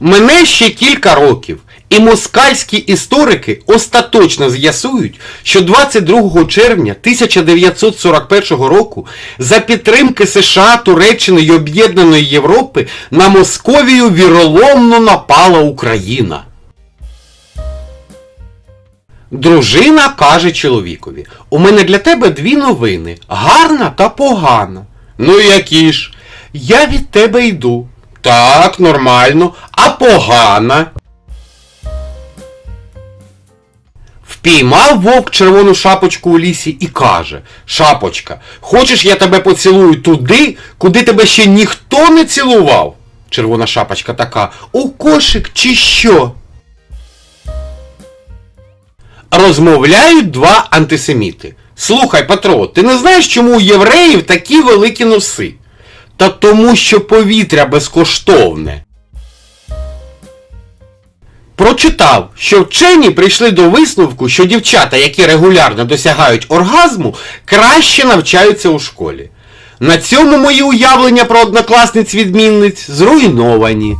Мине ще кілька років, і москальські історики остаточно з'ясують, що 22 червня 1941 року за підтримки США, Туреччини й Об'єднаної Європи на Московію віроломно напала Україна. Дружина каже чоловікові: У мене для тебе дві новини гарна та погана. Ну які ж? Я від тебе йду. Так, нормально, а погана. Впіймав вовк червону шапочку у лісі і каже: Шапочка, хочеш я тебе поцілую туди, куди тебе ще ніхто не цілував? Червона шапочка така, у кошик чи що? Розмовляють два антисеміти. Слухай, Петро, ти не знаєш, чому у євреїв такі великі носи? Та тому, що повітря безкоштовне. Прочитав, що вчені прийшли до висновку, що дівчата, які регулярно досягають оргазму, краще навчаються у школі. На цьому мої уявлення про однокласниць відмінниць зруйновані.